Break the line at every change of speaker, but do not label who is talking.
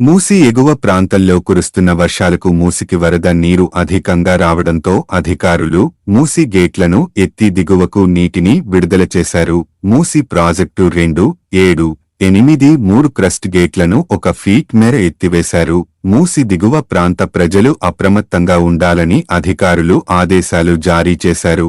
మూసి ఎగువ ప్రాంతంలో కురుస్తున్న వర్షాలకు మూసికి వరద నీరు అధికంగా రావడంతో అధికారులు మూసి గేట్లను ఎత్తి దిగువకు నీటిని విడుదల చేశారు. మూసి ప్రాజెక్టు రెండు ఏడు ఎనిమిది మూడు క్రస్ట్ గేట్లను ఒక ఫీట్ మేర ఎత్తివేశారు. మూసి దిగువ ప్రాంత ప్రజలు అప్రమత్తంగా ఉండాలని అధికారులు ఆదేశాలు జారీ చేశారు.